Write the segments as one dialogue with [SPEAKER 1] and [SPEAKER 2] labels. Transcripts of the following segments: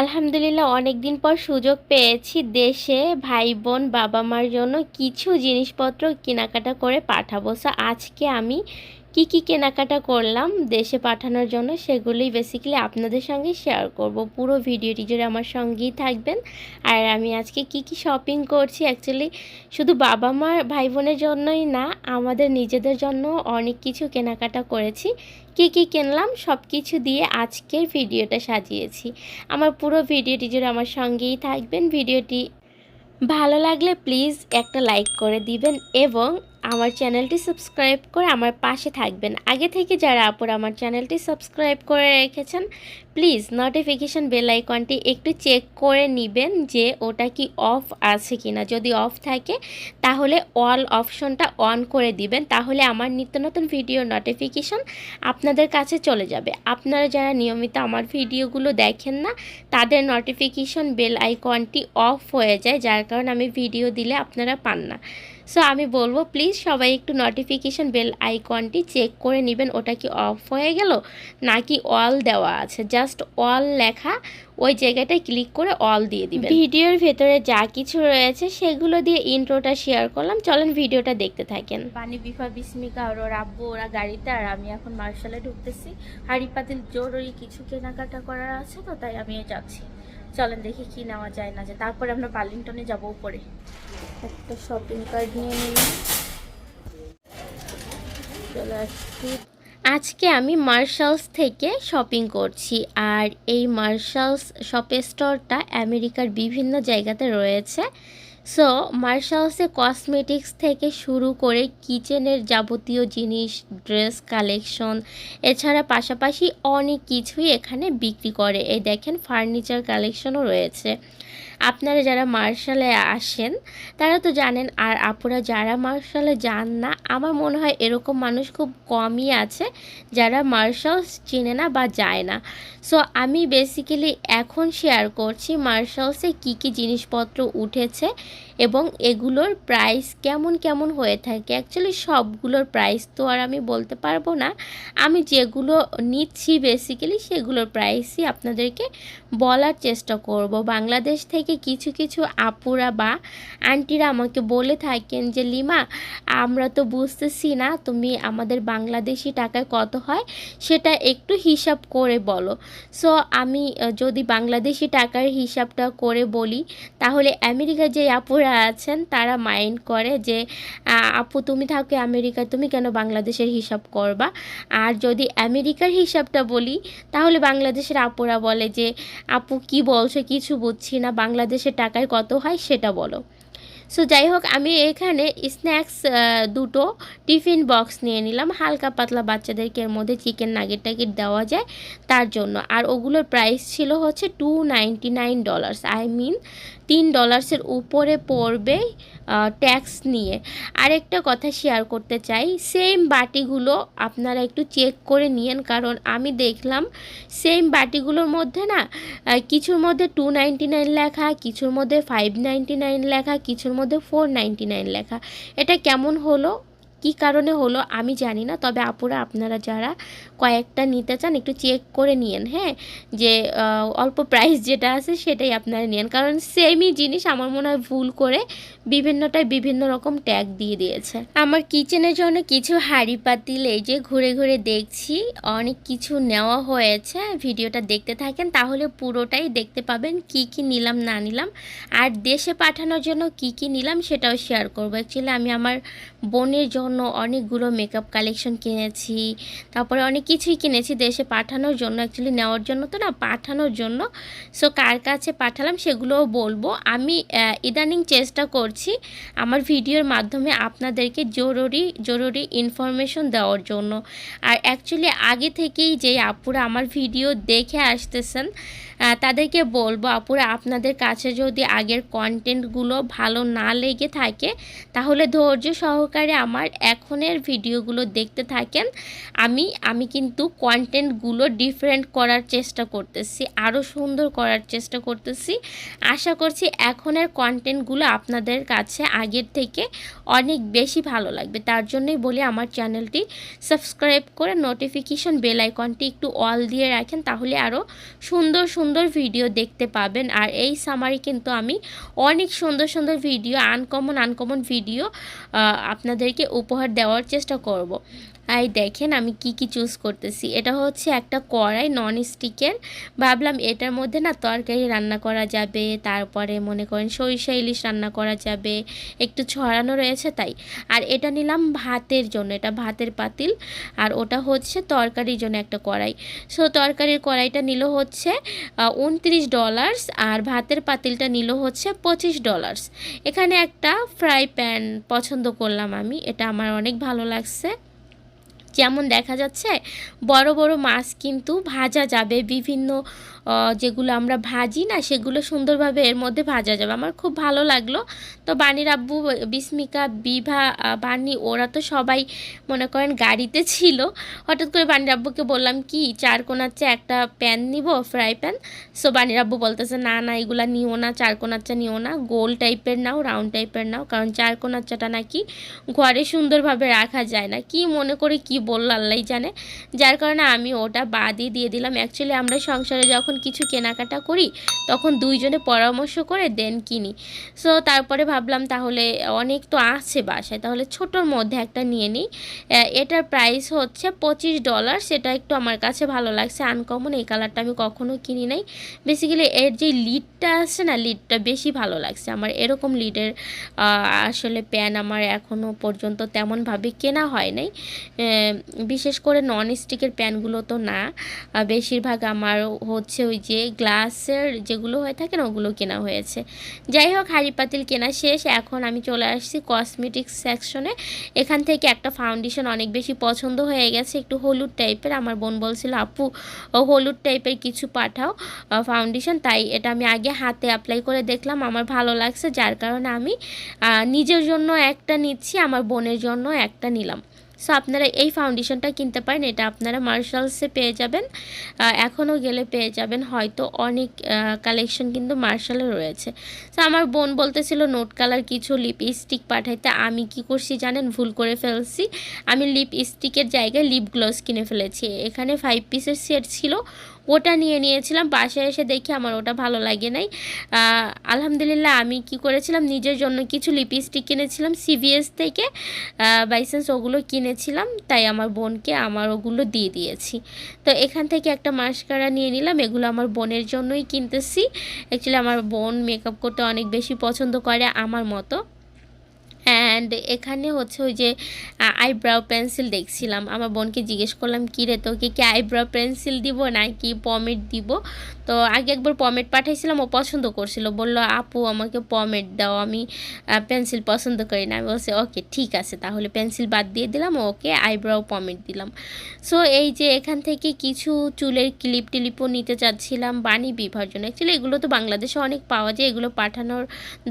[SPEAKER 1] আলহামদুলিল্লাহ অনেক দিন পর সুযোগ পেয়েছি দেশে ভাই বোন বাবা মার জন্য কিছু জিনিসপত্র কেনাকাটা করে পাঠাবো। সো আজকে আমি কি কি কেনাকাটা করলাম দেশে পাঠানোর জন্য সেগুলোই বেসিক্যালি আপনাদের সঙ্গে শেয়ার করব। পুরো ভিডিওটি জুড়ে আমার সঙ্গেই থাকবেন। আর আমি আজকে কি কি শপিং করছি অ্যাকচুয়ালি শুধু বাবা মার ভাই বোনের জন্যই না, আমাদের নিজেদের জন্য অনেক কিছু কেনাকাটা করেছি। কি কি কিনলাম সব কিছু দিয়ে আজকের ভিডিওটা সাজিয়েছি। আমার পুরো ভিডিওটি জুড়ে আমার সঙ্গেই থাকবেন। ভিডিওটি ভালো লাগলে প্লিজ একটা লাইক করে দিবেন এবং আমার চ্যানেলটি সাবস্ক্রাইব করে আমার পাশে থাকবেন। আগে থেকে যারা আপুর আমার চ্যানেলটি সাবস্ক্রাইব করে রেখেছেন, প্লিজ নোটিফিকেশান বেল আইকনটি একটু চেক করে নেবেন যে ওটা কি অফ আছে কিনা। যদি অফ থাকে, তাহলে অল অপশনটা অন করে দিবেন। তাহলে আমার নিত্য নতুন ভিডিও নোটিফিকেশান আপনাদের কাছে চলে যাবে। আপনারা যারা নিয়মিত আমার ভিডিওগুলো দেখেন না, তাদের নোটিফিকেশন বেল আইকনটি অফ হয়ে যায়, যার কারণে আমি ভিডিও দিলে আপনারা পান না। সো আমি বলব প্লিজ সবাই একটু নোটিফিকেশন বেল আইকনটি চেক করে নেবেন ওটা কি অফ হয়ে গেল? নাকি অল দেওয়া আছে? জাস্ট অল লেখা ওই জায়গাটায় ক্লিক করে অল দিয়ে দিবেন। ভিডিওর ভেতরে যা কিছু রয়েছে সেগুলো দিয়ে ইন্ট্রোটা শেয়ার করলাম। চলেন ভিডিওটা দেখতে থাকেন। পানি বিফা বিস্মিকা ওর আব্বু ওরা গাড়িতে আর আমি এখন মার্শালে ঢুকতেছি। হাড়ি পাতিল জরুরি কিছু কেনাকাটা করার আছে তো তাই আমি যাচ্ছি। চলেন দেখি কি নেওয়া যায় না যে তারপরে আমরা বার্লিংটনে যাব উপরে। একটা শপিং কার্ড নিয়ে নিলাম চলে আসছি। আজকে আমি মার্শালস থেকে শপিং করছি। আর এই মার্শালস শপের স্টোরটা আমেরিকার বিভিন্ন জায়গাতে রয়েছে। সো মার্শালসে কসমেটিক্স থেকে শুরু করে কিচেনের যাবতীয় জিনিস ড্রেস কালেকশন এছাড়া পাশাপাশি অনেক কিছুই এখানে বিক্রি করে। এই দেখেন ফার্নিচার কালেকশনও রয়েছে। আপনারা যারা মার্শালে আসেন, তারা তো জানেন, আর আপুরা যারা মার্শালে যান না, আমার মনে হয় এরকম মানুষ খুব কমই আছে যারা মার্শালস চিনে না বা যায় না। সো আমি বেসিক্যালি এখন শেয়ার করছি মার্শালসে কি কি জিনিসপত্র উঠেছে এবং এগুলোর প্রাইস কেমন কেমন হয়ে থাকে। অ্যাকচুয়ালি সবগুলোর প্রাইস তো আর আমি বলতে পারব না। আমি যেগুলো নিচ্ছি বেসিক্যালি সেগুলোর প্রাইসই আপনাদেরকে বলার চেষ্টা করব। বাংলাদেশ থেকে কিছু কিছু আপুরা বা আন্টিরা আমাকে বলে থাকেন যে, লিমা, আমরা তো বুঝতেছি না তুমি আমাদের বাংলাদেশি টাকায় কত হয়, সেটা একটু হিসাব করে বলো। সো আমি যদি বাংলাদেশি টাকার হিসাবটা করে বলি, তাহলে আমেরিকার যে আপুরা আছেন, তারা মাইন্ড করে যে আপু তুমি থাকো আমেরিকায়, তুমি কেন বাংলাদেশের হিসাব করবা? আর যদি আমেরিকার হিসাবটা বলি, তাহলে বাংলাদেশের আপুরা বলে যে, আপু কি বলছো, কিছু বুঝছি না বাংলাদেশের টাকায় কত হয় সেটা বলো। সো যাই হোক আমি এখানে স্ন্যাক্স দুটো টিফিন বক্স নিয়ে নিলাম। হালকা পাতলা বাচ্চাদেরকে এর মধ্যে চিকেন নাগেট টাগেট দেওয়া যায় তার জন্য। আর ওগুলোর প্রাইস ছিল হচ্ছে two ninety nine dollars I mean তিন ডলার্সের উপরে পড়বে ট্যাক্স নিয়ে। আরেকটা কথা শেয়ার করতে চাই সেম বাটিগুলো আপনারা একটু চেক করে নিয়েন, কারণ আমি দেখলাম সেম বাটিগুলোর মধ্যে না কিছুর মধ্যে টু নাইনটি নাইন লেখা, কিছুর মধ্যে ফাইভ নাইনটি নাইন লেখা, কিছুর মধ্যে ফোর নাইনটি নাইন লেখা। এটা কেমন হলো? কি কারণে হলো আমি জানি না, তবে আপুরা, আপনারা যারা কয়েকটা নিতে চান, একটু চেক করে নিন হ্যাঁ? যে অল্প প্রাইস যেটা আছে সেটাই আপনারা নিন কারণ সেমই জিনিস আমার মনে হয় ভুল করে বিভিন্নটায় বিভিন্ন রকম ট্যাগ দিয়ে দিয়েছে। আমার কিচেনের জন্য কিছু হাড়ি পাতিল এই যে ঘুরে ঘুরে দেখছি, অনেক কিছু নেওয়া হয়েছে। ভিডিওটা দেখতে থাকেন, তাহলে পুরোটাই দেখতে পাবেন কি কি নিলাম, না নিলাম। আর দেশে পাঠানোর জন্য কি কি নিলাম সেটাও শেয়ার করব। অ্যাকচুয়ালি আমি আমার বোনের জন্য অনেকগুলো মেকআপ কালেকশন কিনেছি। তারপরে অনেক কিছুই কিনেছি দেশে পাঠানোর জন্য অ্যাকচুয়ালি নেওয়ার জন্য তো না, পাঠানোর জন্য। সো কার কাছে পাঠালাম সেগুলোও বলব। আমি ইদানিং চেষ্টা করছি আমার ভিডিওর মাধ্যমে আপনাদেরকে জরুরি জরুরি ইনফরমেশন দেওয়ার জন্য। আর অ্যাকচুয়ালি আগে থেকেই যে আপুরা আমার ভিডিও দেখে আসতেছেন তাদেরকে বলব, আপুরা, আপনাদের কাছে যদি আগের কন্টেন্টগুলো ভালো না লেগে থাকে, তাহলে ধৈর্য সহকারে আমার এখনের ভিডিওগুলো দেখতে থাকেন, আমি আমি কিন্তু কন্টেন্টগুলো ডিফারেন্ট করার চেষ্টা করতেছি আরও সুন্দর করার চেষ্টা করতেছি। আশা করছি এখনের কন্টেন্টগুলো আপনাদের কাছে আগের থেকে অনেক বেশি ভালো লাগবে। তার জন্যই বলি আমার চ্যানেলটি সাবস্ক্রাইব করে নোটিফিকেশন বেল আইকনটি একটু অল দিয়ে রাখেন, তাহলে আরও সুন্দর সুন্দর ভিডিও দেখতে পাবেন। আর এই সামারি কিন্তু আমি অনেক সুন্দর সুন্দর ভিডিও আনকমন আনকমন ভিডিও আপনাদেরকে উপহার দেওয়ার চেষ্টা করব। এই দেখেন আমি কি কি চুজ করতেছি। এটা হচ্ছে একটা কড়াই নন স্টিকের ভাবলাম এটার মধ্যে না তরকারি রান্না করা যাবে, তারপরে মনে করেন সরিষা ইলিশ রান্না করা যাবে, একটু ছড়ানো রয়েছে তাই। আর এটা নিলাম ভাতের জন্য, এটা ভাতের পাতিল, আর ওটা হচ্ছে তরকারির জন্য একটা কড়াই। সো তরকারির কড়াইটা নিল হচ্ছে উনত্রিশ ডলার্স আর ভাতের পাতিলটা নিল হচ্ছে পঁচিশ ডলার্স এখানে একটা ফ্রাই প্যান পছন্দ করলাম আমি, এটা আমার অনেক ভালো লাগছে। যেমন দেখা যাচ্ছে বড় বড় মাছ কিন্তু ভাজা যাবে বিভিন্ন যেগুলো আমরা ভাজি না, সেগুলো সুন্দরভাবে এর মধ্যে ভাজা যাবে। আমার খুব ভালো লাগল। তো বানির আব্বু, বিস্মিকা, বিভা বানি, ওরা তো সবাই মনে করেন গাড়িতে ছিল। হঠাৎ করে বানির আব্বুকে বললাম, কি, চার কোনার চা একটা প্যান নিব ফ্রাই প্যান সো বানির আব্বু বলতেছে, না না, এগুলা নিও না, চার কোনার চা নিও না, গোল টাইপের নাও রাউন্ড টাইপের নাও, কারণ চার কোনার চাটা নাকি ঘরে সুন্দরভাবে রাখা যায় না। কি মনে করে কি বলল আল্লাহ জানে। যার কারণে আমি ওটা বাদই দিয়ে দিলাম। অ্যাকচুয়ালি আমরা সংসারে যখন কিছু কেনাকাটা করি, তখন দুইজনে পরামর্শ করে দেন কিনি। সো তারপরে ভাবলাম তাহলে অনেক তো আছে বাসায়, তাহলে ছোটোর মধ্যে একটা নিয়ে নিই। এটার প্রাইস হচ্ছে পঁচিশ ডলার সেটা একটু আমার কাছে ভালো লাগছে আনকমন এই কালারটা আমি কখনো কিনি নাই। বেসিক্যালি এর যে লিডটা আছে না লিডটা বেশি ভালো লাগছে। আমার এরকম লিডের আসলে প্যান আমার এখনও পর্যন্ত তেমনভাবে কেনা হয় নাই। বিশেষ করে নন স্টিকের প্যানগুলো তো না। বেশিরভাগ আমার হচ্ছে ওই যে গ্লাসের যেগুলো হয়ে থাকে না, ওগুলো কেনা হয়েছে। যাই হোক, হাঁড়ি পাতিল কেনা শেষ। এখন আমি চলে আসছি কসমেটিক্স সেকশনে এখান থেকে একটা ফাউন্ডেশন অনেক বেশি পছন্দ হয়ে গেছে, একটু হলুদ টাইপের আমার বোন বলছিল, আপু, ও হলুদ টাইপের কিছু পাঠাও ফাউন্ডেশন তাই এটা আমি আগে হাতে অ্যাপ্লাই করে দেখলাম, আমার ভালো লাগছে। যার কারণে আমি নিজের জন্য একটা নিচ্ছি, আমার বোনের জন্য একটা নিলাম। সো আপনারা এই ফাউন্ডেশনটা কিনতে পারেন। এটা আপনারা মার্শালসে পেয়ে যাবেন। এখনও গেলে পেয়ে যাবেন। হয়তো অনেক কালেকশন কিন্তু মার্শালে রয়েছে। সো আমার বোন বলতেছিল নোট কালার কিছু লিপস্টিক পাঠাইতে। আমি কি করছি জানেন? ভুল করে ফেলছি। আমি লিপস্টিকের জায়গায় লিপ গ্লোস কিনে ফেলেছি। এখানে ফাইভ পিসের সেট ছিল। ওটা নিয়ে নিয়েছিলাম, বাসায় এসে দেখি আমার ওটা ভালো লাগে নাই। আলহামদুলিল্লাহ আমি কি করেছিলাম, নিজের জন্য কিছু লিপস্টিক কিনেছিলাম সিভিএস থেকে। বাইসেন্স ওগুলো কিনেছিলাম, তাই আমার বোনকে আমার ওগুলো দিয়ে দিয়েছি। তো এখান থেকে একটা মাস্কারা নিয়ে নিলাম, এগুলো আমার বোনের জন্যই কিনতেছি। অ্যাকচুয়ালি আমার বোন মেকআপ করতে অনেক বেশি পছন্দ করে আমার মতো। অ্যান্ড এখানে হচ্ছে ওই যে আইব্রাউ পেন্সিল দেখছিলাম। আমার বোনকে জিজ্ঞেস করলাম, কী রে, তোকে কি আইব্রাউ পেন্সিল দিব নাকি পমেট দিব? তো আগে একবার পমেট পাঠাইছিলাম, ও পছন্দ করছিল। বলল, আপু, আমাকে পমেট দাও, আমি পেন্সিল পছন্দ করি না। আমি বলছি, ওকে, ঠিক আছে, তাহলে পেন্সিল বাদ দিয়ে দিলাম, ওকে আইব্রাউ পমেট দিলাম। সো এই যে এখান থেকে কিছু চুলের ক্লিপ টিলিপও নিতে চাচ্ছিলাম, বাণী বিভার জন্য অ্যাকচুয়ালি এগুলো তো বাংলাদেশে অনেক পাওয়া যায়, এগুলো পাঠানোর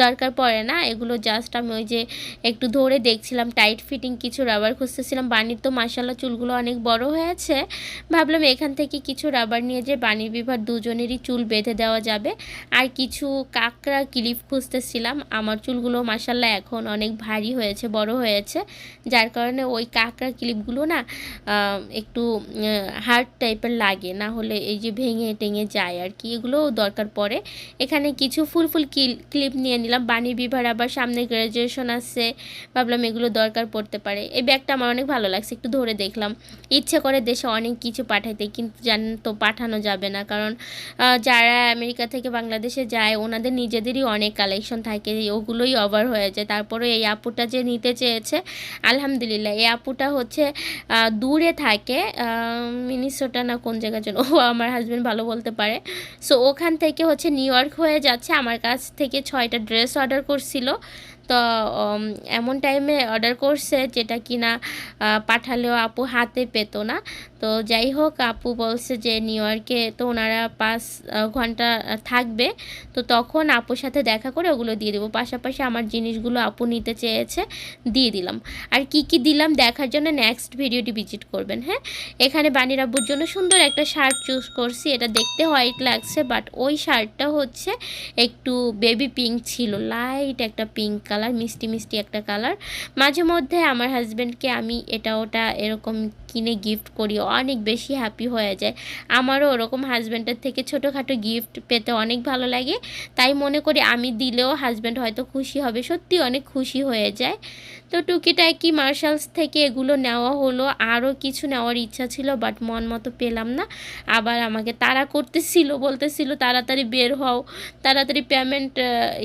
[SPEAKER 1] দরকার পড়ে না। এগুলো জাস্ট আমি ওই যে একটু ধরে দেখছিলাম টাইট ফিটিং কিছু রাবার খুঁজতেছিলাম। বাণীর তো মাসাল্লাহ চুলগুলো অনেক বড় হয়েছে। ভাবলাম এখান থেকে কিছু রাবার নিয়ে যে বাণীর বিভার দুজনেরই চুল বেঁধে দেওয়া যাবে। আর কিছু কাঁকড়া ক্লিপ খুঁজতেছিলাম। আমার চুলগুলো মাসাল্লাহ এখন অনেক ভারী হয়েছে, বড় হয়েছে। যার কারণে ওই কাঁকড়া ক্লিপগুলো না একটু হার্ড টাইপের লাগে। না হলে এই যে ভেঙে টেঙে যায় আর কি। এগুলোও দরকার পড়ে। এখানে কিছু ফুল ফুল ক্লিপ নিয়ে নিলাম। বাণী বিভার আবার সামনে গ্র্যাজুয়েশন আছে। ভাবলাম এগুলো দরকার পড়তে পারে। এই ব্যাগটা আমার অনেক ভালো লাগছে, একটু ধরে দেখলাম। ইচ্ছে করে দেশে অনেক কিছু পাঠাইতে, কিন্তু জানেন তো পাঠানো যাবে না, কারণ যারা আমেরিকা থেকে বাংলাদেশে যায়, ওনাদের নিজেদেরই অনেক কালেকশন থাকে, ওগুলোই ওভার হয়ে যায়। তারপরে এই আপুটা যে নিতে চেয়েছে, আলহামদুলিল্লাহ, এই আপুটা হচ্ছে দূরে থাকে মিনিসোটা না কোন জায়গার জন্য, ও আমার হাজব্যান্ড ভালো বলতে পারে। সো ওখান থেকে হচ্ছে নিউ ইয়র্ক হয়ে যাচ্ছে, আমার কাছ থেকে ছয়টা ড্রেস অর্ডার করছিল। তো এমন টাইমে অর্ডার করছে যেটা কিনা পাঠালেও আপু হাতে পেতো না। তো যাই হোক, আপু বলছে যে নিউ ইয়র্কে তো ওনারা পাঁচ ঘণ্টা থাকবে। তো তখন আপুর সাথে দেখা করে ওগুলো দিয়ে দেবো। পাশাপাশি আমার জিনিসগুলো আপু নিতে চেয়েছে, দিয়ে দিলাম। আর কি কি দিলাম দেখার জন্য নেক্সট ভিডিওটি ভিজিট করবেন হ্যাঁ? এখানে বানির আব্বুর জন্য সুন্দর একটা শার্ট চুজ করছি। এটা দেখতে হোয়াইট লাগছে বাট ওই শার্টটা হচ্ছে একটু বেবি পিঙ্ক ছিল লাইট একটা পিঙ্ক কালার মিষ্টি মিষ্টি একটা কালার মাঝে মধ্যে আমার হাজব্যান্ডকে আমি এটা ওটা এরকম কিনে গিফট করি, অনেক বেশি হ্যাপি হয়ে যায়। আমারও ওরকম হাজব্যান্ডের থেকে ছোটোখাটো গিফট পেতে অনেক ভালো লাগে। তাই মনে করি আমি দিলেও হাজব্যান্ড হয়তো খুশি হবে, সত্যি অনেক খুশি হয়ে যায়। তো টুকিটাকি মার্শালস থেকে এগুলো নেওয়া হলো, আরও কিছু নেওয়ার ইচ্ছা ছিল বাট মন মতো পেলাম না। আবার আমাকে তাড়া করতেছিল, বলতেছিল, তাড়াতাড়ি বের হও, তাড়াতাড়ি পেমেন্ট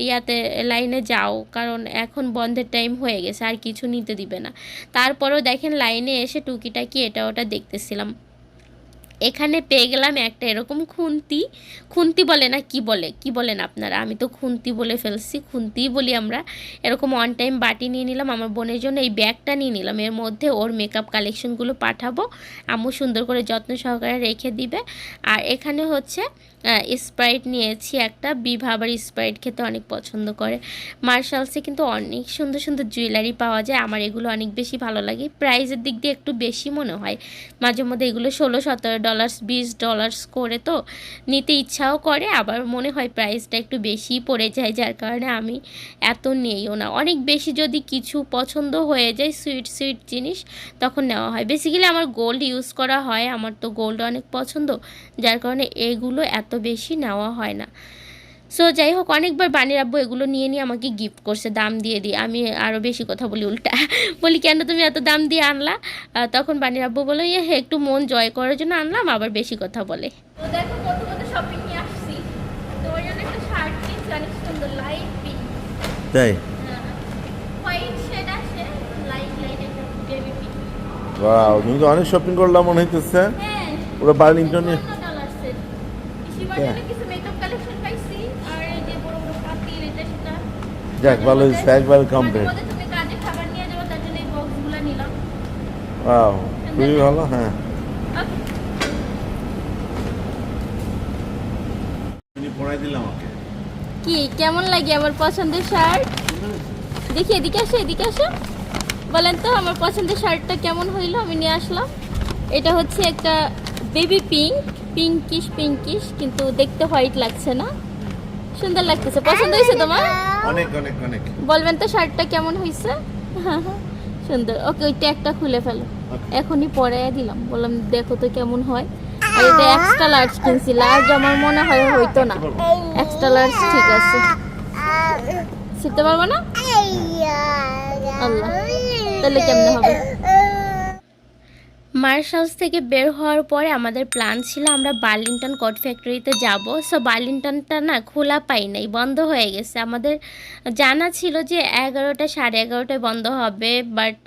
[SPEAKER 1] ইয়াতে লাইনে যাও, কারণ এখন বন্ধের টাইম হয়ে গেছে, আর কিছু নিতে দিবে না। তারপরেও দেখেন লাইনে এসে টুকিটাকি এটা ওটা দেখতেছিলাম। এখানে পেয়ে গেলাম একটা এরকম খুন্তি। খুন্তি বলে না, কি বলে? কি বলেন আপনারা? আমি তো খুন্তি বলে ফেলছি। খুন্তিই বলি আমরা। এরকম অন টাইম বাটি নিয়ে নিলাম। আমার বোনের জন্য এই ব্যাগটা নিয়ে নিলাম। এর মধ্যে ওর মেকআপ কালেকশনগুলো পাঠাবো। আম্মু সুন্দর করে যত্ন সহকারে রেখে দিবে। আর এখানে হচ্ছে স্প্রাইট নিয়েছি একটা। বিভা আবার স্প্রাইট খেতে অনেক পছন্দ করে। মার্শালসে কিন্তু অনেক সুন্দর সুন্দর জুয়েলারি পাওয়া যায়। আমার এগুলো অনেক বেশি ভালো লাগে। প্রাইসের দিক দিয়ে একটু বেশি মনে হয়। মাঝে মধ্যে এগুলো ষোলো সতেরো ডলার্স বিশ ডলার্স করে তো নিতে ইচ্ছাও করে, আবার মনে হয় প্রাইসটা একটু বেশি পড়ে যায়, যার কারণে আমি এত নেইও না। অনেক বেশি যদি কিছু পছন্দ হয়ে যায় সুইট সুইট জিনিস, তখন নেওয়া হয়। বেসিক্যালি আমার গোল্ড ইউজ করা হয়, আমার তো গোল্ড অনেক পছন্দ, যার কারণে এগুলো এত বেশি নেওয়া হয় না। সো যাই হোক অনেকবার বানির আব্বু এগুলো নিয়ে নিয়ে আমাকে গিফট করছে দাম দিয়ে দিয়ে। আমি আরও বেশি কথা বলি উল্টা। বলি কেন তুমি এত দাম দিয়ে আনলা? তখন বানির আব্বু বলো ইয়ে একটু মন জয় করার জন্য আনলাম আবার বেশি কথা বলে। তো দেখো কত কত শপিং নিয়ে আসছি। তো জন্য একটা শার্ট কিনছি অনেক সুন্দর লাইট পিঙ্ক
[SPEAKER 2] তাই? তুমি তো অনেক শপিং করলাম মনে হইতেছে।
[SPEAKER 1] হ্যাঁ।
[SPEAKER 2] ওরা বার্লিংটন হ্যাঁ।
[SPEAKER 1] কিছু
[SPEAKER 2] যাক ভালো হয়েছে একবার কমপ্লিট
[SPEAKER 1] মাঝে মধ্যে তুমি কাজে খাবার নিয়ে যাব তার জন্য এই বক্সগুলো নিলাম।
[SPEAKER 2] বাহ খুবই ভালো হ্যাঁ। পড়াই দিলাম আমাকে।
[SPEAKER 1] কি কেমন লাগে আমার পছন্দের শার্ট দেখি এদিকে আসো এদিকে আসো। বলেন তো আমার পছন্দের শার্টটা কেমন হইল আমি নিয়ে আসলাম। এটা হচ্ছে একটা বেবি পিঙ্ক পিঙ্কিশ পিঙ্কিশ কিন্তু দেখতে হোয়াইট লাগছে না। সুন্দর লাগতেছে পছন্দ হয়েছে তোমার?
[SPEAKER 2] অনেক অনেক অনেক।
[SPEAKER 1] বলবেন তো শার্টটা কেমন হয়েছে? সুন্দর। ওকে ওইটা একটা খুলে ফেলো। এখনই পরে দিলাম। বললাম দেখো তো কেমন হয়। আর এটা এক্সট্রা লার্জ কিনছি লার্জ আমার মনে হয় হইতো না। এক্সট্রা লার্জ ঠিক আছে। শিখতে পারব না? আল্লাহ। তাহলে কেমনে হবে? মার্শালস থেকে বের হওয়ার পরে আমাদের প্ল্যান ছিল আমরা বার্লিংটন কোট ফ্যাক্টরিতে যাব। সো বার্লিংটনটা না খোলা পাই নাই, বন্ধ হয়ে গেছে। আমাদের জানা ছিল যে এগারোটা সাড়ে এগারোটায় বন্ধ হবে বাট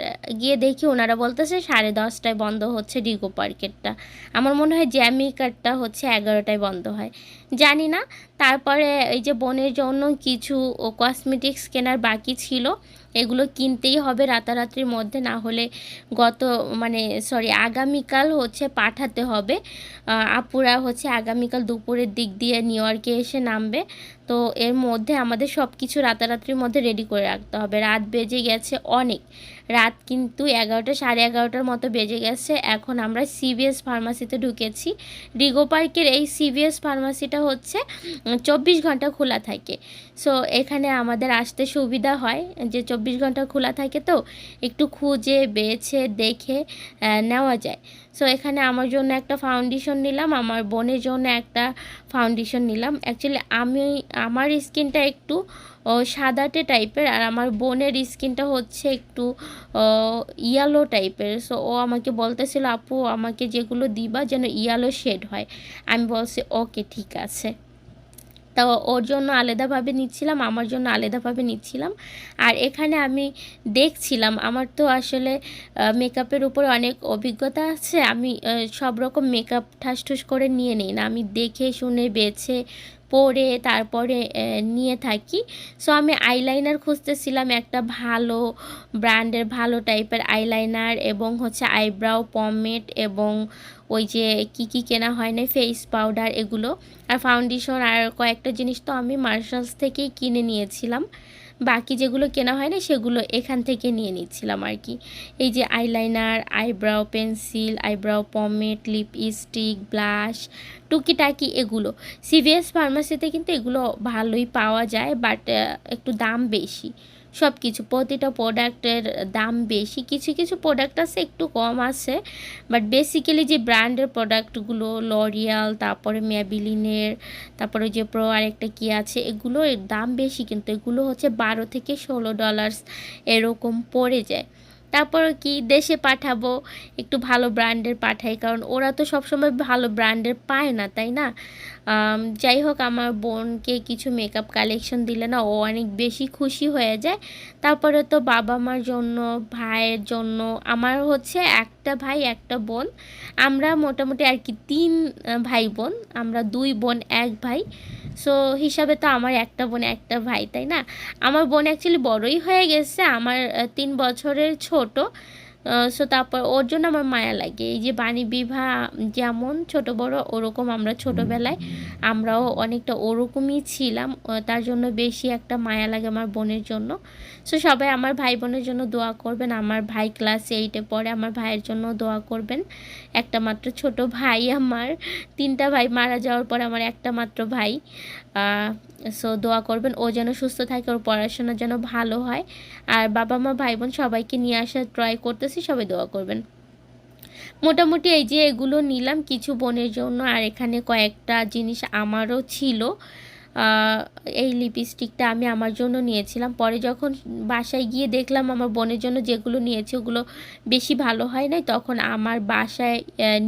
[SPEAKER 1] গিয়ে দেখি ওনারা বলতেছে সাড়ে দশটায় বন্ধ হচ্ছে ডিগো পার্কেটটা। আমার মনে হয় জ্যামি জ্যামিকারটা হচ্ছে এগারোটায় বন্ধ হয়। জানি না, তারপরে এই যে বোনের জন্য কিছু কসমেটিক্স কেনার বাকি ছিল। এগুলো কিনতেই হবে রাতারাতির মধ্যে, না হলে গত মানে সরি আগামীকাল হচ্ছে পাঠাতে হবে। আপুরা হচ্ছে আগামীকাল দুপুরের দিক দিয়ে নিউ ইয়র্কে এসে নামবে। তো এর মধ্যে আমাদের সব কিছু রাতারাত্রির মধ্যে রেডি করে রাখতে হবে। রাত বেজে গেছে অনেক। রাত কিন্তু এগারোটা, সাড়ে এগারোটার মতো বেজে গেছে। এখন আমরা সিবিএস ফার্মাসিতে ঢুকেছি। রিগো পার্কের এই সিবিএস ফার্মাসিটা হচ্ছে চব্বিশ ঘণ্টা খোলা থাকে। সো এখানে আমাদের আসতে সুবিধা হয় যে চব্বিশ ঘণ্টা খোলা থাকে তো, একটু খুঁজে, বেছে, দেখে নেওয়া যায়। সো এখানে আমার জন্য একটা ফাউন্ডেশন নিলাম, আমার বোনের জন্য একটা ফাউন্ডেশন নিলাম। অ্যাকচুয়ালি আমি, আমার স্কিনটা একটু সাদাটে টাইপের, আর আমার বোনের স্কিনটা হচ্ছে একটু ইয়ালো টাইপের। সো ও আমাকে বলতেছিল, আপু, আমাকে যেগুলো দিবা যেন ইয়ালো শেড হয়। আমি বলছি, ওকে, ঠিক আছে। তো ওর জন্য আলাদাভাবে নিচ্ছিলাম, আমার জন্য আলাদাভাবে নিচ্ছিলাম। আর এখানে আমি দেখছিলাম, আমার তো আসলে মেকআপের উপরে অনেক অভিজ্ঞতা আছে। আমি সব রকম মেকআপ ঠাস ঠুস করে নিয়ে নিই না। আমি দেখে, শুনে, বেছে পরে তারপরে নিয়ে থাকি। সো আমি আইলাইনার খুঁজতেছিলাম একটা ভালো ব্র্যান্ডের, ভালো টাইপের আইলাইনার এবং হচ্ছে আইব্রাউ পমেট এবং ওই যে কি কি কেনা হয় না ফেস পাউডার এগুলো। আর ফাউন্ডেশন আর কয়েকটা জিনিস তো আমি মার্শালস থেকেই কিনে নিয়েছিলাম। বাকি যেগুলো কেনা হয় না সেগুলো এখান থেকে নিয়ে নিচ্ছিলাম আর কি। এই যে eyeliner eyebrow pencil eyebrow pomade lipstick blush টুকিটাকি এগুলো। সিভিএস ফার্মাসিতে কিন্তু এগুলো ভালোই পাওয়া যায় বাট একটু দাম বেশি। সব কিছু প্রতিটা প্রোডাক্টের দাম বেশি, কিছু কিছু প্রোডাক্ট আছে একটু কম আছে বাট বেসিক্যালি যে ব্র্যান্ডের প্রোডাক্টগুলো লরিয়াল তারপরে ম্যাবিলিনের তারপরে যে প্রো আরেকটা কি আছে এগুলোর দাম বেশি, কিন্তু এগুলো হচ্ছে বারো থেকে ষোলো ডলার্স এরকম পড়ে যায়। তারপর কি, দেশে পাঠাবো, একটু ভালো ব্র্যান্ডের পাঠাই, কারণ ওরা তো সবসময় ভালো ব্র্যান্ডের পায় না, তাই না? যাই হোক, আমার বোনকে কিছু মেকআপ কালেকশন দিলে না ও অনেক বেশি খুশি হয়ে যায়। তারপরে তো বাবা মার জন্য, ভাইয়ের জন্য, আমার হচ্ছে একটা ভাই, একটা বোন। আমরা মোটামুটি আর কি তিন ভাই বোন, আমরা দুই বোন, এক ভাই। সো হিসাবে তো আমার একটা বোন, একটা ভাই, তাই না? আমার বোন অ্যাকচুয়ালি বড়ই হয়ে গেছে, আমার তিন বছরের ছোট। সো তারপর ওর জন্য আমার মায়া লাগে। এই যে বাণী বিভা যেমন ছোট বড় ওরকম আমরা ছোটোবেলায় আমরাও অনেকটা ওরকমই ছিলাম। তার জন্য বেশি একটা মায়া লাগে আমার বোনের জন্য। সো সবাই আমার ভাই বোনের জন্য দোয়া করবেন। আমার ভাই ক্লাস এইটে পড়ে আমার ভাইয়ের জন্য দোয়া করবেন। একটা মাত্র ছোট ভাই আমার। তিনটা ভাই মারা যাওয়ার পর আমার একটা মাত্র ভাই। সো দোয়া করবেন, ও যেন সুস্থ থাকে, ওর পড়াশোনা যেন ভালো হয়। আর বাবা মা, ভাই বোন সবাইকে নিয়ে আসার ট্রাই করতেছি, সবাই দোয়া করবেন। মোটামুটি এই যে এগুলো নিলাম, কিছু বোনের জন্য, আর এখানে কয়েকটা জিনিস আমারও ছিল। এই লিপস্টিকটা আমি আমার জন্য নিয়েছিলাম। পরে যখন বাসায় গিয়ে দেখলাম আমার বোনের জন্য যেগুলো নিয়েছি, ওগুলো বেশি ভালো হয় নাই, তখন আমার বাসায়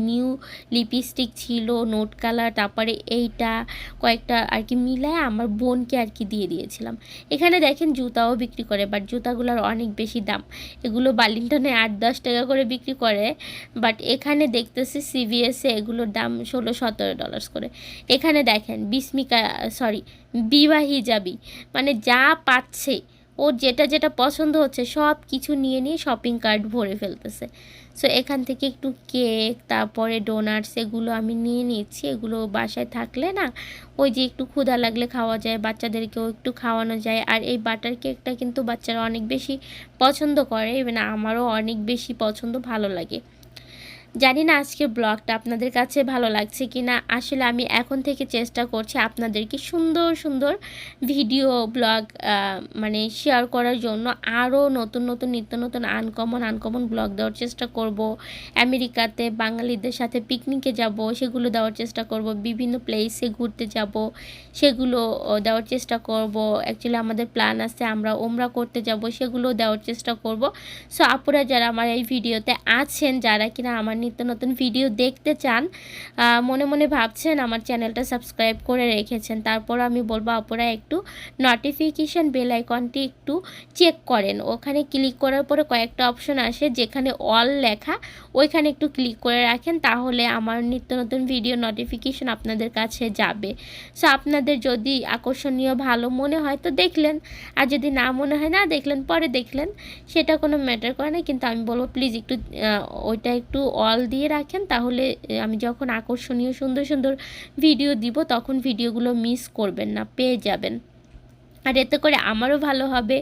[SPEAKER 1] নিউ লিপস্টিক ছিল নোট কালার তারপরে এইটা কয়েকটা আর কি মিলায় আমার বোনকে আর কি দিয়ে দিয়েছিলাম। এখানে দেখেন জুতাও বিক্রি করে বাট জুতাগুলোর অনেক বেশি দাম। এগুলো বার্লিংটনে আট দশ টাকা করে বিক্রি করে বাট এখানে দেখতেছি সিভিএসে এগুলোর দাম ষোলো সতেরো ডলার্স করে। এখানে দেখেন, বিস্মিকা সরি বিবাহী যাবি। মানে যা পাচ্ছে ওর যেটা যেটা পছন্দ হচ্ছে, সব কিছু নিয়ে নিয়ে শপিং কার্ট ভরে ফেলতেছে। সো এখান থেকে একটু কেক তারপরে ডোনাটস এগুলো আমি নিয়ে নিচ্ছি এগুলো বাসায় থাকলে না, ওই যে একটু ক্ষুধা লাগলে খাওয়া যায়, বাচ্চাদেরকেও একটু খাওয়ানো যায়। আর এই বাটার কেকটা কিন্তু বাচ্চারা অনেক বেশি পছন্দ করে ইভেন আমারও অনেক বেশি পছন্দ, ভালো লাগে। জানি না আজকের ব্লগটা আপনাদের কাছে ভালো লাগছে কি না। আসলে আমি এখন থেকে চেষ্টা করছি আপনাদেরকে সুন্দর সুন্দর ভিডিও, ব্লগ মানে শেয়ার করার জন্য আরও নতুন নতুন, নিত্য নতুন আনকমন আনকমন ব্লগ দেওয়ার চেষ্টা করব। আমেরিকাতে বাঙালিদের সাথে পিকনিকে যাব, সেগুলো দেওয়ার চেষ্টা করব। বিভিন্ন প্লেসে ঘুরতে যাব, সেগুলো দেওয়ার চেষ্টা করব। অ্যাকচুয়ালি আমাদের প্ল্যান আছে, আমরা ওমরা করতে যাব সেগুলো দেওয়ার চেষ্টা করব। সো আপুরা যারা আমার এই ভিডিওতে আছেন, যারা কিনা আমার নিত্য নতুন ভিডিও দেখতে চান মনে মনে ভাবছেন আমার চ্যানেলটা সাবস্ক্রাইব করে রেখেছেন, তারপর আমি বলব, আপুরা, একটু নোটিফিকেশান বেল আইকনটি একটু চেক করেন। ওখানে ক্লিক করার পরে কয়েকটা অপশন আসে, যেখানে অল লেখা, ওইখানে একটু ক্লিক করে রাখেন, তাহলে আমার নিত্য নতুন ভিডিও নোটিফিকেশন আপনাদের কাছে যাবে। সো আপনাদের যদি আকর্ষণীয়, ভালো মনে হয়, তো দেখলেন। আর যদি না মনে হয়, না দেখলেন, পরে দেখলেন, সেটা কোনো ম্যাটার করে না। কিন্তু আমি বলব প্লিজ একটু ওইটা একটু অল দিয়ে রাখেন, তাহলে আমি যখন আকর্ষণীয় সুন্দর সুন্দর ভিডিও দিব, তখন ভিডিওগুলো মিস করবেন না, পেয়ে যাবেন। আর এতে করে আমারও ভালো হবে।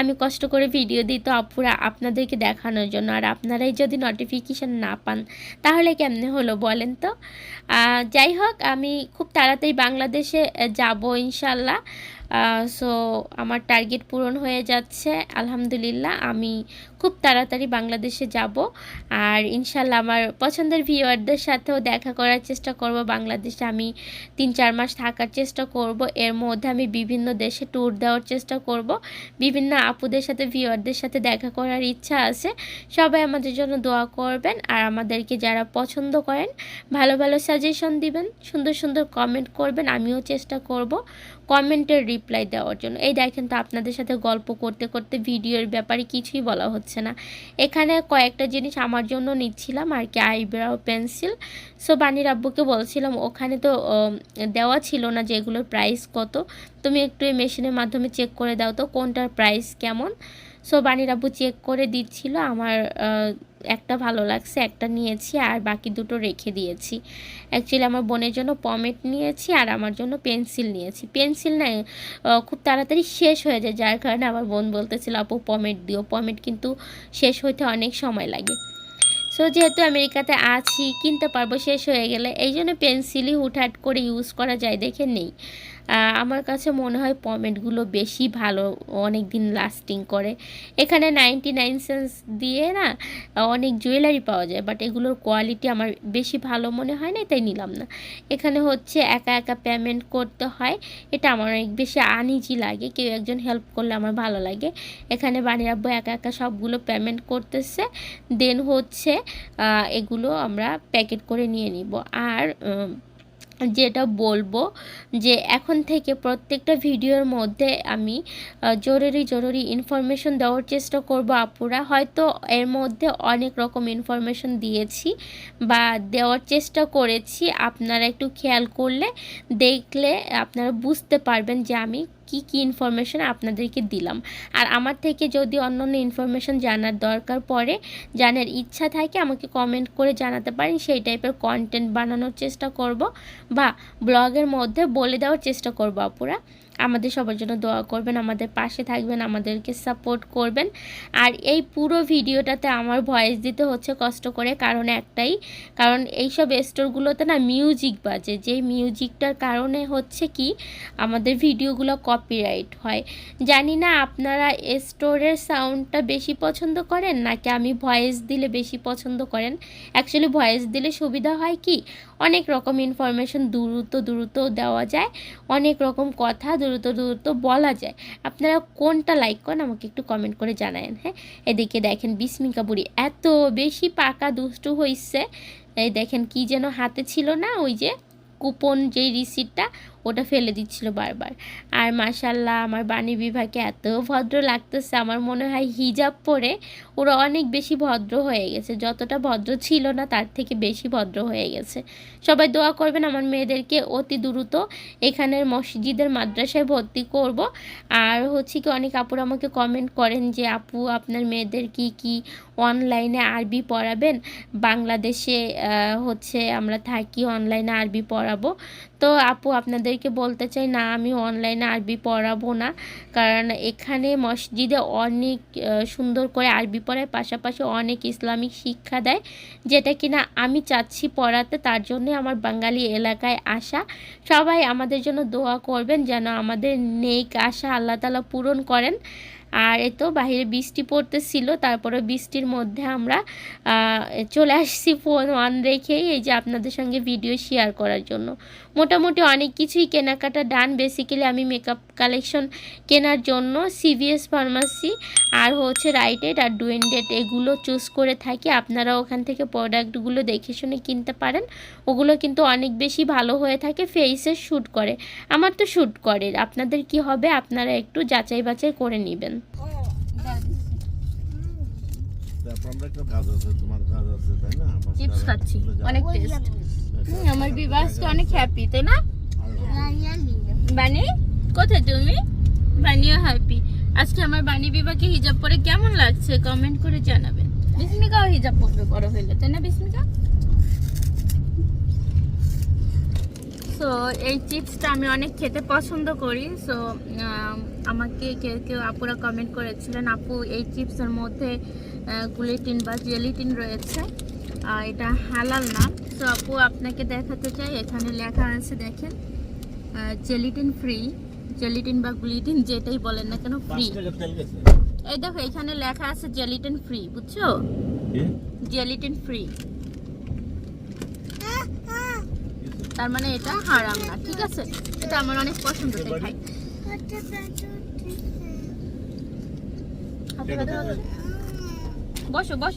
[SPEAKER 1] আমি কষ্ট করে ভিডিও দিই, তো আপুরা আপনাদেরকে দেখানোর জন্য। আর আপনারাই যদি নোটিফিকেশান না পান, তাহলে কেমনে হলো বলেন তো? যাই হোক, আমি খুব তাড়াতাড়ি বাংলাদেশে যাব ইনশাল্লাহ। সো আমার টার্গেট পূরণ হয়ে যাচ্ছে। আলহামদুলিল্লাহ, আমি খুব তাড়াতাড়ি বাংলাদেশে যাব। আর ইনশাল্লাহ আমার পছন্দের ভিউয়ারদের সাথেও দেখা করার চেষ্টা করব বাংলাদেশে। আমি তিন, চার মাস থাকার চেষ্টা করব। এর মধ্যে আমি বিভিন্ন দেশে ট্যুর দেওয়ার চেষ্টা করব। বিভিন্ন আপুদের সাথে ভিউয়ারদের সাথে দেখা করার ইচ্ছা আছে। সবাই আমাদের জন্য দোয়া করবেন। আর আমাদেরকে যারা পছন্দ করেন, ভালো ভালো সাজেশন দিবেন, সুন্দর সুন্দর কমেন্ট করবেন, আমিও চেষ্টা করব। কমেন্টের রিপ্লাই দেওয়ার জন্য। এই দেখেন তো আপনাদের সাথে গল্প করতে করতে ভিডিওর ব্যাপারে কিছুই বলা হচ্ছে না। এখানে কয়েকটা জিনিস আমার জন্য নিচ্ছিলাম আর কি আইব্রাও পেন্সিল। সো বানির আব্বুকে বলছিলাম, ওখানে তো দেওয়া ছিল না যে এগুলোর প্রাইস কত। তুমি একটু এই মেশিনের মাধ্যমে চেক করে দাও তো, কোনটার প্রাইস কেমন? সো বানির আব্বু চেক করে দিচ্ছিল। আমার একটা ভালো লাগছে, একটা নিয়েছি আর বাকি দুটো রেখে দিয়েছি। অ্যাকচুয়ালি আমার বোনের জন্য পমেট নিয়েছি আর আমার জন্য পেন্সিল নিয়েছি। পেন্সিল না খুব তাড়াতাড়ি শেষ হয়ে যায়, যার কারণে আমার বোন বলতেছিল, আপু পমেট দিও। পমেট কিন্তু শেষ হইতে অনেক সময় লাগে। সো যেহেতু আমেরিকাতে আছি, কিনতে পারব, শেষ হয়ে গেলে, এই জন্য পেন্সিলই হুটহাট করে ইউজ করা যায় দেখে নেই। আমার কাছে মনে হয় পমেটগুলো বেশি ভালো অনেক দিন লাস্টিং করে। এখানে নাইনটি নাইন সেন্স দিয়ে না, অনেক জুয়েলারি পাওয়া যায় বাট এগুলোর কোয়ালিটি আমার বেশি ভালো মনে হয় না, তাই নিলাম না। এখানে হচ্ছে একা একা পেমেন্ট করতে হয়, এটা আমার অনেক বেশি আনিজি লাগে, কেউ একজন হেল্প করলে আমার ভালো লাগে। এখানে বানির আব্বু একা একা সবগুলো পেমেন্ট করতেছে দেন হচ্ছে এগুলো আমরা প্যাকেট করে নিয়ে নিব। আর যেটা বলব যে এখন থেকে প্রত্যেকটা ভিডিওর মধ্যে আমি জরুরি জরুরি ইনফরমেশন দেওয়ার চেষ্টা করব আপুরা। হয়তো এর মধ্যে অনেক রকম ইনফরমেশন দিয়েছি বা দেওয়ার চেষ্টা করেছি। আপনারা একটু খেয়াল করলে দেখলে আপনারা বুঝতে পারবেন যে আমি কি কি ইনফরমেশন আপনাদেরকে দিলাম। আর আমার থেকে যদি অন্য অন্য ইনফরমেশন জানার দরকার পড়ে, জানার ইচ্ছা থাকে, আমাকে কমেন্ট করে জানাতে পারেন। সেই টাইপের কন্টেন্ট বানানোর চেষ্টা করব বা ব্লগের মধ্যে বলে দেওয়ার চেষ্টা করব আপুরা। আমাদের সবার জন্য দোয়া করবেন, আমাদের পাশে থাকবেন, আমাদেরকে সাপোর্ট করবেন। আর এই পুরো ভিডিওটাতে আমার ভয়েস দিতে হচ্ছে কষ্ট করে, কারণ একটাই, কারণ এইসব স্টোরগুলোতে না মিউজিক বাজে। যেই মিউজিকটার কারণে হচ্ছে কি, আমাদের ভিডিওগুলো কপিরাইট হয়। জানি না আপনারা স্টোরের সাউন্ডটা বেশি পছন্দ করেন, নাকি আমি ভয়েস দিলে বেশি পছন্দ করেন? অ্যাকচুয়ালি ভয়েস দিলে সুবিধা হয় কি অনেক রকম ইনফরমেশন দ্রুত দ্রুত দেওয়া যায়, অনেক রকম কথা দ্রুত দ্রুত বলা যায়। আপনারা কোনটা লাইক করেন আমাকে একটু কমেন্ট করে জানায়েন হ্যাঁ? এদিকে দেখেন বিস্মিকা বুড়ি, এত বেশি পাকা দুষ্টু হইছে। এই দেখেন কি যেন হাতে ছিল না, ওই যে কুপন যে রিসিটটা ওটা ফেলে দিচ্ছিল বারবার। আর মাশাল্লাহ আমার বাণী বিভাগে এত ভদ্র লাগতেছে, আমার মনে হয় হিজাব পরে ওরা অনেক বেশি ভদ্র হয়ে গেছে। যতটা ভদ্র ছিল না, তার থেকে বেশি ভদ্র হয়ে গেছে। সবাই দোয়া করবেন আমার মেয়েদেরকে অতি দ্রুত এখানের মসজিদের মাদ্রাসায় ভর্তি করব। আর হচ্ছে কি, অনেক আপুর আমাকে কমেন্ট করেন যে, আপু, আপনার মেয়েদের কি কি অনলাইনে আরবি পড়াবেন? বাংলাদেশে হচ্ছে আমরা থাকি অনলাইনে আরবি পড়াবো। তো আপু, আপনাদেরকে বলতে চাই না, আমি অনলাইনে আরবি পড়াবো না। কারণ এখানে মসজিদে অনেক সুন্দর করে আরবি পড়ায়, পাশাপাশি অনেক ইসলামিক শিক্ষা দেয়, যেটা কিনা আমি চাচ্ছি পড়াতে। তার জন্য আমার বাঙালি এলাকায় আসা। সবাই আমাদের জন্য দোয়া করবেন যেন আমাদের নেক আশা আল্লাহ তালা পূরণ করেন। আর এ তো বাইরে বৃষ্টি পড়তেছিল, তারপরে বৃষ্টির মধ্যে আমরা চলে আসছি ফোন অন রেখেই, এই যে আপনাদের সঙ্গে ভিডিও শেয়ার করার জন্য। মোটামুটি অনেক কিছুই কেনাকাটা ডান বেসিক্যালি আমি মেকআপ কালেকশন কেনার জন্য সিভিএস ফার্মাসি আর হচ্ছে রাইটেড আর ডুয়েন্ডেড এগুলো চুজ করে থাকি। আপনারা ওখান থেকে প্রোডাক্টগুলো দেখে শুনে কিনতে পারেন। ওগুলো কিন্তু অনেক বেশি ভালো হয়ে থাকে ফেসে শ্যুট করে। আমার তো শ্যুট করে আপনাদের কি হবে? আপনারা একটু যাচাই বাছাই করে নেবেন।
[SPEAKER 2] তারপর আমরা একটা কাজ আছে তোমার কাজ আছে তাই না? আমার
[SPEAKER 1] চিপস
[SPEAKER 2] কাজ
[SPEAKER 1] খাচ্ছি অনেক টেস্ট আমার বিবাসটা অনেক হ্যাপি তাই না? বানি কোথায় তুমি? বানিও হ্যাপি আজকে আমার বানি বিবাকে হিজাব পরে কেমন লাগছে? কমেন্ট করে জানাবেন বিস্মিকাও হিজাব পরবে বড় হইলে তাই না বিস্মিকা? সো এই চিপসটা আমি অনেক খেতে পছন্দ করি। সো আমাকে কেউ কেউ আপুরা কমেন্ট করেছিলেন আপু এই চিপসের মধ্যে গুলেটিন বা জেলিটিন রয়েছে। আর এটা হালাল না। তো আপু আপনাকে দেখাতে চাই। এখানে লেখা আছে দেখেন জেলিটিন ফ্রি জেলিটিন বা গ্লুটিন যেটাই বলেন না কেন ফ্রি এই দেখো এখানে লেখা আছে জেলিটিন ফ্রি বুঝছ? জেলিটিন ফ্রি তার মানে এটা হারাম না ঠিক আছে? এটা আমার অনেক পছন্দ খাই। বসো বসো।